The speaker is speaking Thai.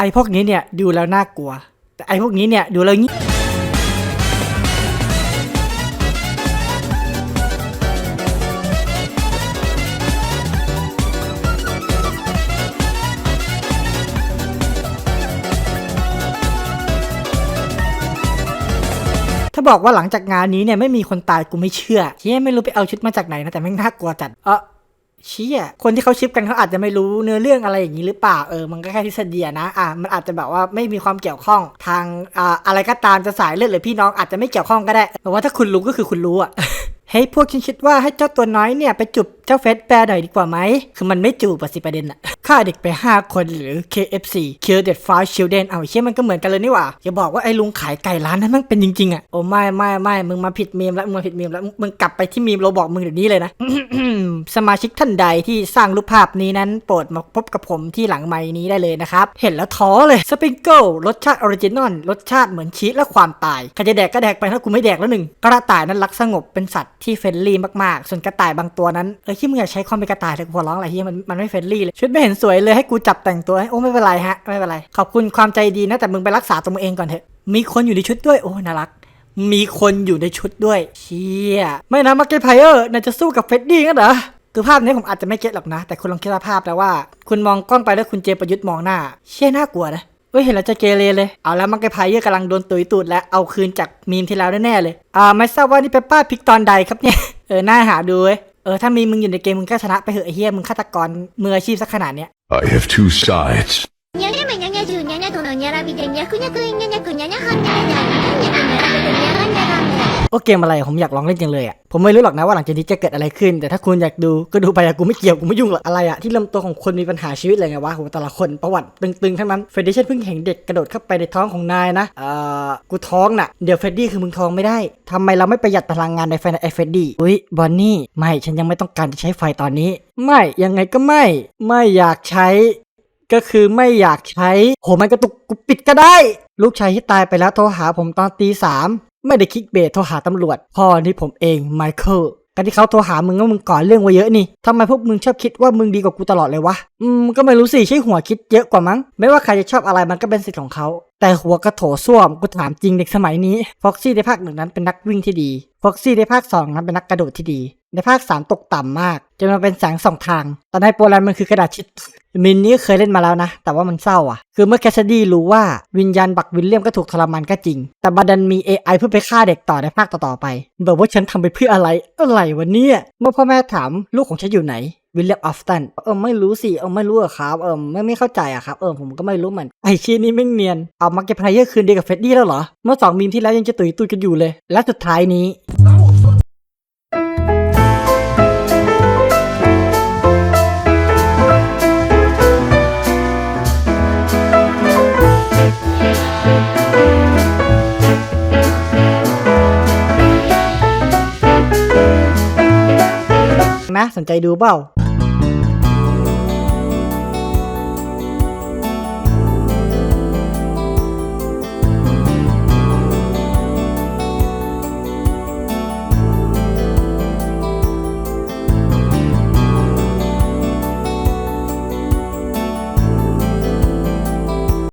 ไอ้พวกนี้เนี่ยดูแล้วน่ากลัว แต่ไอ้พวกนี้เนี่ยดูแล้วงี้ถ้าบอกว่าหลังจากงานนี้เนี่ยไม่มีคนตายกูไม่เชื่อเชี่ยไม่รู้ไปเอาชุดมาจากไหนนะแต่แม่งน่ากลัวจัด เออ เชี่ยคนที่เขาชิปกันเขาอาจจะไม่รู้เนื้อเรื่องอะไรอย่างนี้หรือเปล่าเออมันก็แค่ทฤษฎีนะอะมันอาจจะแบบว่าไม่มีความเกี่ยวข้องทางอ่าอะไรก็ตามจะสายเลือดหรือพี่น้องอาจจะไม่เกี่ยวข้องก็ได้แต่ว่าถ้าคุณรู้ก็คือคุณรู้อะเฮ้ยพวกฉันคิดว่าให้เจ้าตัวน้อยเนี่ยไปจุบเจ้าเฟสแปรหน่อยดีกว่าไหมคือมันไม่จูบอะสิประเด็นอะ ฆ่าเด็กไป 5 คนหรือ KFC Kill the Five Children เอาเชี่ยมันก็เหมือนกันเลยนี่หว่าอย่าบอกว่าไอ้ลุงขายไก่ร้านนั้นมันเป็นจริงๆอะโอ้ไม่ไม่ไม่มึงมาผิดมีมแล้วมึงมาผิดมีมแล้วมึงกลับไปที่มีมเราบอกมึงเดี๋ยวนี้เลยนะสมาชิกท่านใดที่สร้างรูปภาพนี้นั้นโปรดมาพบกับผมที่หลังไม้นี้ได้เลยนะครับ เห็นแล้วท้อเลยสปริงเกิลรสชาติออริจินอลรสชาติเหมือนชีสและความตายใครจะแดกก็แดกไปถ้ากูไม่แดกแล้วหนึ่งกระต่ายนั้นรักสงบเป็นสัตว์ที่เฟรนลี่มากๆ ส่วนกระต่ายบางตัวนั้นเออที่มึงอยากใช้ความเป็นกระต่ายแต่กูขอร้องอะไรที่มันมันไม่เฟรนลี่เลยชุดไม่เห็นสวยเลยให้กูจับแต่งตัวให้โอ้ไม่เป็นไรฮะไม่เป็นไร ขอบคุณความใจดีนะแต่มึงไปรักษาตัวมึงเองก่อนเถอะ มีคนอยู่ในชุดด้วยโอ้น่ารัก มีคนอยู่ในชุดด้วย เชี่ยไม่นะมาร์เก็ตไพเออร์นายจะสู้กับเฟดดี้กันเหรอคือภาพนี้ผมอาจจะไม่เก็ตหรอกนะ แต่คุณลองคิดภาพแล้วว่า คุณมองกล้องไปแล้วคุณเจประยุทธ์มองหน้า เชี่ยน่ากลัวนะเฮ้ยเห็นแล้วจะเกเรเลย เอาแล้วมาร์เก็ตไพเออร์กำลังโดนตุยตูดและเอาคืนจากมีมที่แล้วแน่ๆเลย อ่าไม่ทราบว่านี่เป็นป้าพิกตอนใดครับเนี่ย เออหน่าหาดูเว้ย ออถ้ามีมึงอยู่ในเกมมึงก็ชนะไปเหอะไอ้เฮียมึงฆาตกรมืออาชีพสักขนาดเนี้ย I have two sides. にゃにゃめにゃにゃじゅうにゃにゃとのにゃらびでにゃくにゃくいにゃにゃくにゃにゃはんにゃにゃにゃにゃくにゃらびでにゃがんにゃがん にゃโอเกมอะไรผมอยากลองเล่นจังเลยอะผมไม่รู้หรอกนะว่าหลังจากนี้จะเกิดอะไรขึ้น แต่ถ้าคุณอยากดูก็ดูไปอะกูไม่เกี่ยวกูไม่ยุ่งหรอกอะไรอะที่ลำตัวของคนมีปัญหาชีวิตเลยไงวะโหแต่ละคนประวัติตึงๆทั้งนั้นเฟรดดี้ฉันเพิ่งเห็นเด็กกระโดดเข้าไปในท้องของนายนะเอ่อกูท้องน่ะเดี๋ยวเฟรดดี้คือมึงท้องไม่ได้ทำไมเราไม่ประหยัดพลังงานในไฟในไอเฟรดดี้อุ้ยบอนนี่ไม่ฉันยังไม่ต้องการจะใช้ไฟตอนนี้ ไม่ยังไงก็ไม่ ไม่อยากใช้ ก็คือไม่อยากใช้โหมันกระตุกกูปิดก็ได้ ลูกชายที่ตายไปแล้วโทรหาผมตอนตีสาม ไม่ได้คลิกเบสโทรหาตำรวจ พ่อนี่ผมเองไมเคิลการที่เขาโทรหามึงก็มึงก่อนเรื่องไว้เยอะนี่ทำไมพวกมึงชอบคิดว่ามึงดีกว่ากูตลอดเลยวะ อืมก็ไม่รู้สิใช่หัวคิดเยอะกว่ามั้ง ไม่ว่าใครจะชอบอะไรมันก็เป็นสิทธิ์ของเขา แต่หัวกระโถส้วมกูถามจริงเด็กสมัยนี้ ฟ็อกซี่ในภาคหนึ่งนั้นเป็นนักวิ่งที่ดีฟ็อกซี่ในภาคสองนั้นเป็นนักกระโดดที่ดี ในภาค3ตกต่ำมากจนมาเป็นแสงสองทาง ตอนในโปรแลนด์มันคือกระดาษชิด มินนี่เคยเล่นมาแล้วนะ แต่ว่ามันเศร้าอะ คือเมื่อแคสซดี้รู้ว่าวิญญาณบักวิลเลียมก็ถูกทรมานก็จริง แต่บัดันมี AI เพื่อไปฆ่าเด็กต่อในภาคต่อๆไป แบบว่าฉันทำไปเพื่ออะไร อะไรวะเนี่ย เมื่อพ่อแม่ถามลูกของฉันอยู่ไหนวิลเลียมออฟตันเออไม่รู้สิเออไม่รู้อะครับเออไม่ไม่เข้าใจอะครับเออผมก็ไม่รู้เหมือนไอชีนี่ไม่เนียนเอามาเก็ตไพเยอร์คืนดีกับเฟดดี้แล้วเหรอเมื่อสองมีมที่แล้วยังจะตุยตุยกันอยู่เลย และสุดท้ายนี้ นะ สนใจดูเปล่า